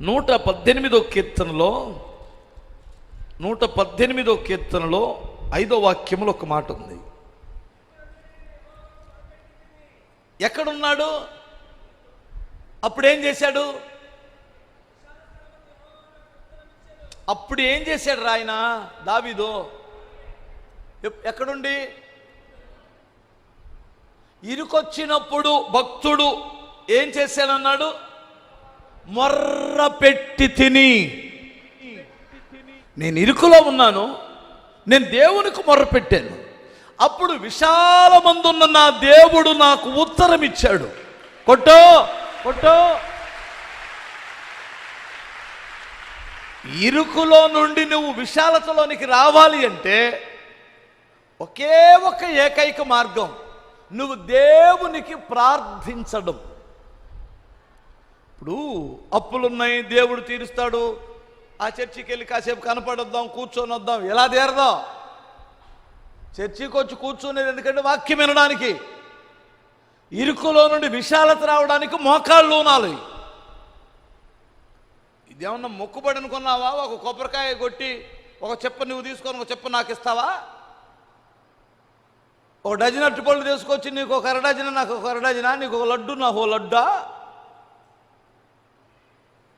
నూట పద్దెనిమిదో కీర్తనలో నూట పద్దెనిమిదో కీర్తనలో ఐదో వాక్యములు ఒక మాట ఉంది. ఎక్కడున్నాడు? అప్పుడు ఏం చేశాడు? అప్పుడు ఏం చేశాడు రాయన దావీదు ఎక్కడుండి? ఇరుకొచ్చినప్పుడు భక్తుడు ఏం చేశాడన్నాడు మొర్ర పెట్టి తిని. నేను ఇరుకులో ఉన్నాను నేను దేవునికి మొర్ర పెట్టాను. అప్పుడు విశాలమందున్న నా దేవుడు నాకు ఉత్తరం ఇచ్చాడు. కొట్టో కొట్టో. ఇరుకులో నుండి నువ్వు విశాలతలోనికి రావాలి అంటే ఒకే ఒక ఏకైక మార్గం. నువ్వు దేవునికి ప్రార్థించడం. ఇప్పుడు అప్పులున్నాయి దేవుడు తీరుస్తాడు. ఆ చర్చికి వెళ్ళి కాసేపు కనపడొద్దాం కూర్చొని వద్దాం ఎలా తీరదాం చర్చికి వచ్చి కూర్చునేది ఎందుకంటే వాక్యం వినడానికి. ఇరుకులో నుండి విశాలత రావడానికి మోకాళ్ళు ఉనాలి ఇదేమన్నా మొక్కుబడి అనుకున్నావా? ఒక కొబ్బరికాయ కొట్టి ఒక చెప్ప నువ్వు తీసుకొని ఒక చెప్ప నాకు ఇస్తావా? ఒక డజన్ అట్టుపళ్ళు తీసుకొచ్చి నీకు ఒక అరడజన నాకు ఒక అరడజనా నీకు ఒక లడ్డు నాకు ఓ లడ్డా?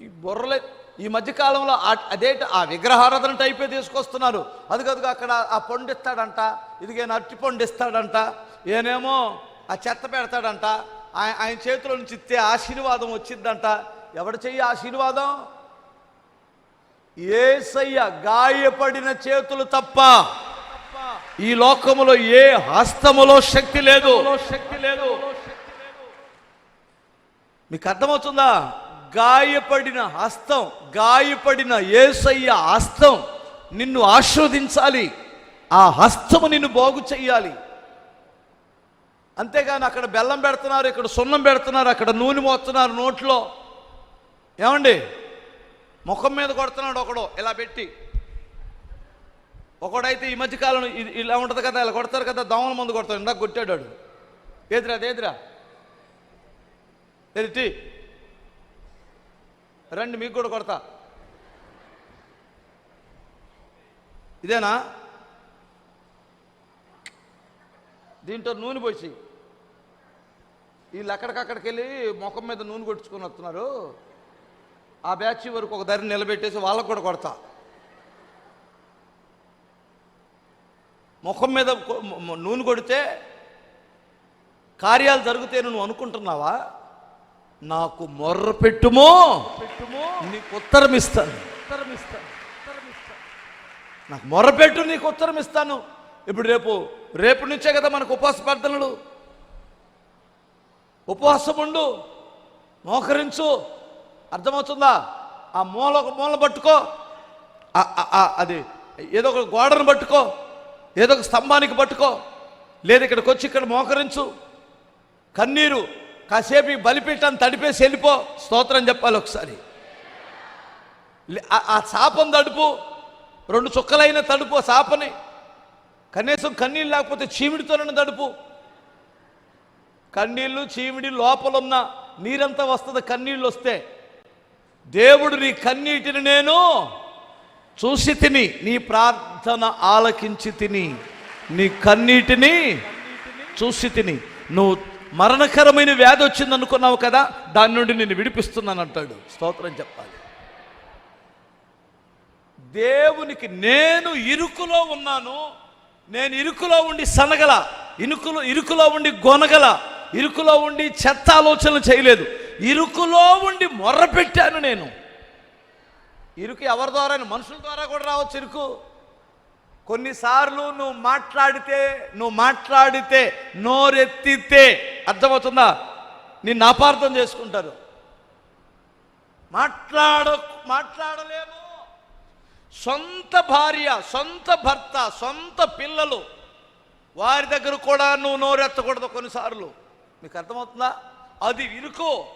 ఈ బుర్రలే. ఈ మధ్యకాలంలో అదే ఆ విగ్రహారాధన టైపే తీసుకొస్తున్నారు. అది కదుగా అక్కడ ఆ పండు ఇస్తాడంట ఇదిగేనా అరటి పండు ఇస్తాడంట ఏనేమో ఆ చెత్త పెడతాడంట ఆయన ఆయన చేతిలో నుంచి ఇస్తే ఆశీర్వాదం వచ్చిందంట. ఎవడు చెయ్యి ఆశీర్వాదం? ఏసయ్య గాయపడిన చేతులు తప్ప ఈ లోకములో ఏ హస్తములో శక్తి లేదు. శక్తి లేదు. మీకు అర్థమవుతుందా? గాయపడిన హస్తం గాయపడిన ఏసయ్య హస్తం నిన్ను ఆస్వాదించాలి ఆ హస్తము నిన్ను బాగు చెయ్యాలి. అంతేగాని అక్కడ బెల్లం పెడుతున్నారు ఇక్కడ సున్నం పెడుతున్నారు అక్కడ నూనె మోస్తున్నారు నోట్లో. ఏమండి? ముఖం మీద కొడుతున్నాడు ఒకడు ఇలా పెట్టి. ఒకడైతే ఈ మధ్యకాలం ఇలా ఉంటుంది కదా ఇలా కొడతారు కదా దోమల మందు కొడతాడు ఇందాక కొట్టాడు వాడు. ఏదిరా అదేదిరా? ఏది రండి మీకు కూడా కొడతా. ఇదేనా? దీంట్లో నూనె పోసి. వీళ్ళు అక్కడికక్కడికి వెళ్ళి ముఖం మీద నూనె కొట్టుకొని వస్తున్నారు. ఆ బ్యాచ్ వరకు ఒక ధర నిలబెట్టేసి వాళ్ళకు కూడా కొడతా. ముఖం మీద నూనె కొడితే కార్యాలు జరుగుతాయని నువ్వు అనుకుంటున్నావా? నాకు మొర్ర పెట్టుమో? పెట్టుమో? నీకు ఉత్తరం ఇస్తాను. ఉత్తరం ఇస్తాను నాకు మొర్ర పెట్టు నీకు ఉత్తరం ఇస్తాను. ఇప్పుడు రేపు రేపు నుంచే కదా మనకు ఉపవాస ప్రార్థనలు. ఉపవాసం ఉండు మోకరించు. అర్థమవుతుందా? ఆ మూల ఒక మూల పట్టుకో. అది ఏదో ఒక గోడను పట్టుకో. ఏదో ఒక స్తంభానికి పట్టుకో. లేదు ఇక్కడికి వచ్చి ఇక్కడ మోకరించు. కన్నీరు కాసేపు బలిపీఠం తడిపేసి వెళ్ళిపో. స్తోత్రం చెప్పాలి ఒకసారి. ఆ- ఆ తడుపు రెండు చుక్కలైన తడుపు ఆ చాపని కనీసం కన్నీళ్ళు లేకపోతే చీమిడితోనైనా తడుపు. కన్నీళ్ళు చీమిడి లోపలున్న నీరంతా వస్తుంది కన్నీళ్ళు వస్తే. దేవుడు నీ కన్నీటిని నేను చూసి తిని నీ ప్రార్థన ఆలకించి తిని నీ కన్నీటిని చూసి తిని. నువ్వు మరణకరమైన వ్యాధి వచ్చింది అనుకున్నావు కదా దాని నుండి నేను విడిపిస్తున్నాను అంటాడు. స్తోత్రం చెప్పాలి. దేవునికి నేను ఇరుకులో ఉన్నాను నేను ఇరుకులో ఉండి సనగల ఇరుకులో ఇరుకులో ఉండి గొనగల ఇరుకులో ఉండి చెత్త ఆలోచనలు చేయలేదు. ఇరుకులో ఉండి మొర్ర పెట్టాను నేను. ఇరుకు ఎవరి ద్వారా మనుషుల ద్వారా కూడా రావచ్చు ఇరుకు. కొన్నిసార్లు నువ్వు మాట్లాడితే నువ్వు మాట్లాడితే నోరెత్తితే అర్థమవుతుందా? నిన్ను అపార్థం చేసుకుంటారు. మాట్లాడ మాట్లాడలేము. సొంత భార్య సొంత భర్త సొంత పిల్లలు వారి దగ్గర కూడా నువ్వు నోరెత్తకూడదు కొన్నిసార్లు. మీకు అర్థమవుతుందా? అది ఇరుకో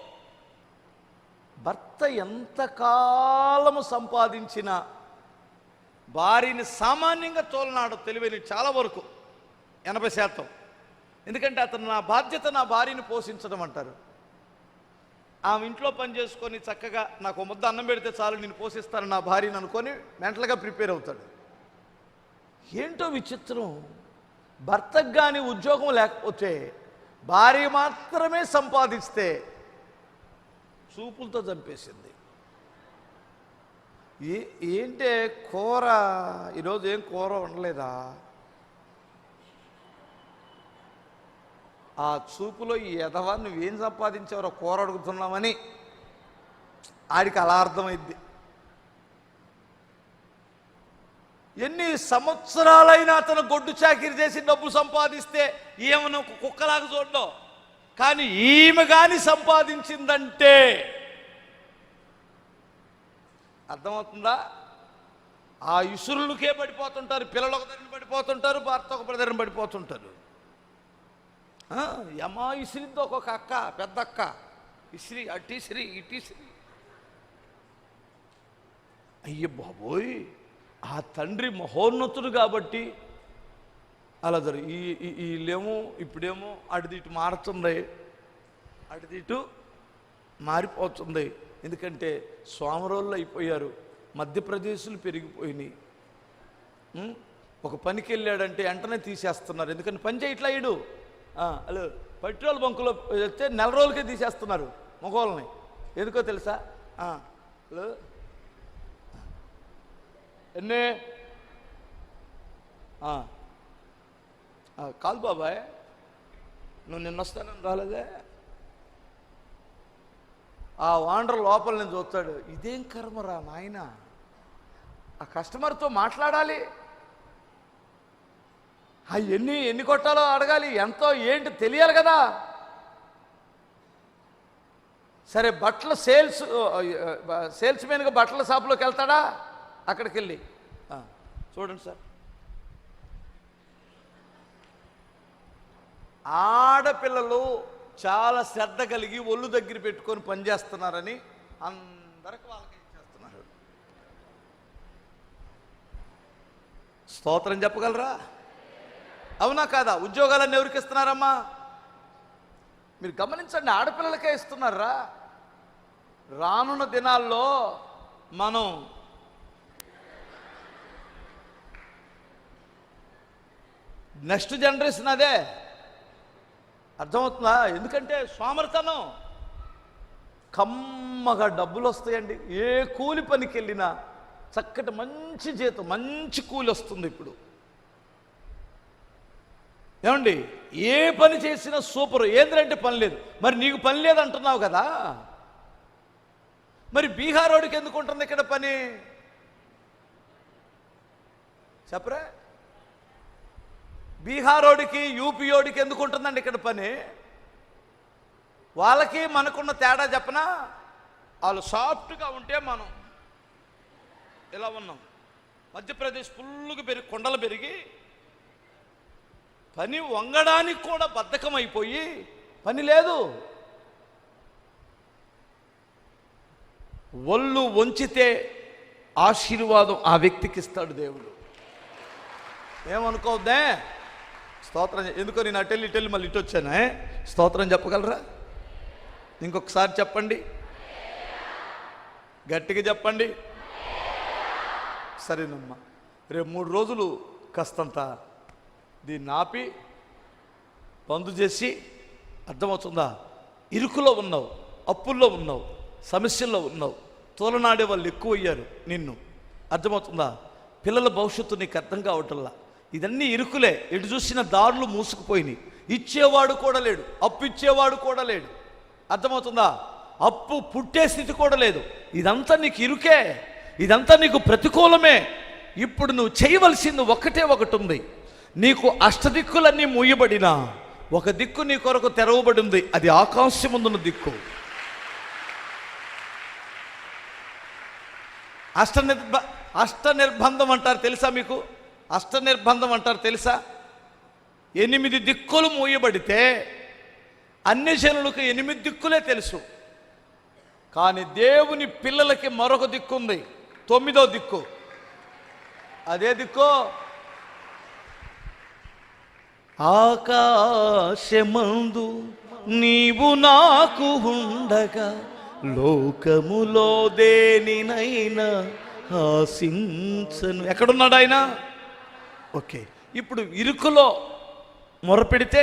భర్త ఎంతకాలము సంపాదించినా భార్యని సామాన్యంగా తోలనాడు తెలివైన చాలా వరకు ఎనభై శాతం. ఎందుకంటే అతను నా బాధ్యత నా భార్యని పోషించడం అంటారు. ఆమె ఇంట్లో పని చేసుకొని చక్కగా నాకు ముద్ద అన్నం పెడితే చాలు నేను పోషిస్తాను నా భార్యను అనుకొని మెంటల్గా ప్రిపేర్ అవుతాడు. ఏంటో విచిత్రం. భర్తకు కానీ ఉద్యోగం లేకపోతే భార్య మాత్రమే సంపాదిస్తే చూపులతో చంపేసింది. ఏ ఏంటే కూర? ఈరోజు ఏం కూర ఉండలేదా ఆ చూపులో ఈ ఎదవా? నువ్వేం సంపాదించావరో? కూర అడుగుతున్నామని. ఆడికి అలా అర్థమైద్ది. ఎన్ని సంవత్సరాలైనా అతను గొడ్డు చాకిరి చేసి డబ్బు సంపాదిస్తే ఈమెను కుక్కలాగా చూడడం. కానీ ఈమె కానీ సంపాదించిందంటే అర్థమవుతుందా? ఆ ఇసురులకే పడిపోతుంటారు పిల్లలు ఒక దగ్గర పడిపోతుంటారు భర్త ఒక దగ్గర పడిపోతుంటారు. ఆ, యమా ఇసిరిద్ది ఒక్కొక్క అక్క పెద్ద అక్క. ఇసిరి అట్టి ఇసిరి ఇట్టి అయ్య బాబోయ్ ఆ తండ్రి మహోన్నతుడు కాబట్టి అలా జరు ఈ వీళ్ళేమో ఇప్పుడేమో అటుదిటు మారుతుంది అటుదిటు ఇటు మారిపోతుంది. ఎందుకంటే సోమరోళ్ళు అయిపోయారు మధ్యప్రదేశ్లు పెరిగిపోయినాయి. ఒక పనికి వెళ్ళాడంటే వెంటనే తీసేస్తున్నారు. ఎందుకంటే పని చేయట్లేడు హలో పెట్రోల్ బంకులో వస్తే నెల రోజులకే తీసేస్తున్నారు మగవాళ్ళని ఎందుకో తెలుసా? హలో. ఎన్నే? కాదు బాబాయ్ నువ్వు నిన్న వస్తానని రాలేదే? ఆ వాండర్ లోపల నేను చూస్తాడు ఇదేం కర్మరా నాయన? ఆ కస్టమర్తో మాట్లాడాలి. ఆ ఎన్ని ఎన్ని కొట్టాలో అడగాలి ఎంతో ఏంటి తెలియాలి కదా. సరే బట్టల సేల్స్ సేల్స్ మెన్గా బట్టల షాప్లోకి వెళ్తాడా? అక్కడికి వెళ్ళి చూడండి సార్. ఆడపిల్లలు చాలా శ్రద్ధ కలిగి ఒళ్ళు దగ్గర పెట్టుకొని పనిచేస్తున్నారని అందరికి వాళ్ళకి ఇచ్చేస్తున్నారు. స్తోత్రం చెప్పగలరా? అవునా కాదా? ఉద్యోగాలన్నీ ఎవరికి ఇస్తున్నారమ్మా? మీరు గమనించండి ఆడపిల్లలకే ఇస్తున్నారా? రానున్న దినాల్లో మనం నెక్స్ట్ జనరేషన్ అదే. అర్థమవుతుందా? ఎందుకంటే సోమరితనం కమ్మగా డబ్బులు వస్తాయండి ఏ కూలి పనికి వెళ్ళినా చక్కటి మంచి జీతం మంచి కూలి వస్తుంది ఇప్పుడు. ఏమండి? ఏ పని చేసినా సూపర్. ఏంద్రంటే పని లేదు. మరి నీకు పని లేదు అంటున్నావు కదా? మరి బీహార్ ఎందుకు ఉంటుంది ఇక్కడ పని? చెప్పరా? బీహారోడికి యూపీఓడికి ఎందుకు ఉంటుందండి ఇక్కడ పని? వాళ్ళకి మనకున్న తేడా చెప్పనా? వాళ్ళు సాఫ్ట్గా ఉంటే మనం ఇలా ఉన్నాం. మధ్యప్రదేశ్ ఫుల్గా పెరిగి కొండలు పెరిగి పని వంగడానికి కూడా బద్ధకం అయిపోయి పని లేదు. ఒళ్ళు వంచితే ఆశీర్వాదం ఆ వ్యక్తికి ఇస్తాడు దేవుడు. ఏమనుకోవద్దే? స్తోత్రం ఎందుకో నేను అటెల్లి ఇటెల్లి మళ్ళీ ఇటు వచ్చానే స్తోత్రం చెప్పగలరా? ఇంకొకసారి చెప్పండి. గట్టిగా చెప్పండి. సరేనమ్మా. రేపు మూడు రోజులు కాస్తంత దీన్ని ఆపి బంద్ చేసి అర్థమవుతుందా? ఇరుకులో ఉన్నావు అప్పుల్లో ఉన్నావు సమస్యల్లో ఉన్నావు తోలనాడే వాళ్ళు ఎక్కువ అయ్యారు నిన్ను. అర్థమవుతుందా? పిల్లల భవిష్యత్తు నీకు అర్థం కావటంలా. ఇదన్నీ ఇరుకులే. ఎటు చూసిన దారులు మూసుకుపోయినాయి. ఇచ్చేవాడు కూడా లేడు. అప్పు ఇచ్చేవాడు కూడా లేడు. అర్థమవుతుందా? అప్పు పుట్టే స్థితి కూడా లేదు. ఇదంతా నీకు ఇరుకే. ఇదంతా నీకు ప్రతికూలమే. ఇప్పుడు నువ్వు చేయవలసింది ఒకటే ఒకటి ఉంది. నీకు అష్టదిక్కులన్నీ మూయబడినా ఒక దిక్కు నీ కొరకు తెరవబడి ఉంది. అది ఆకాశముందున్న దిక్కు. అష్ట నిర్బ అష్ట నిర్బంధం అంటారు తెలుసా మీకు? అష్ట నిర్బంధం అంటారు తెలుసా? ఎనిమిది దిక్కులు మూయబడితే అన్ని జనులకు ఎనిమిది దిక్కులే తెలుసు. కానీ దేవుని పిల్లలకి మరొక దిక్కు ఉంది. తొమ్మిదో దిక్కు. అదే దిక్కు? ఆకాశమందు నీవు నాకు ఉండగా లోకములో దేనినైనా ఆశించను. ఎక్కడున్నాడు ఆయన? ఓకే. ఇప్పుడు ఇరుకులో మొరపెడితే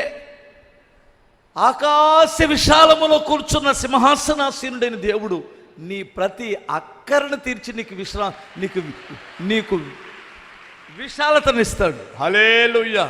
ఆకాశ విశాలములో కూర్చున్న సింహాసనాసీనుడైన దేవుడు నీ ప్రతి అక్కరను తీర్చి నీకు విశ్రా నీకు నీకు విశాలతనిస్తాడు. హలేలుయ్యా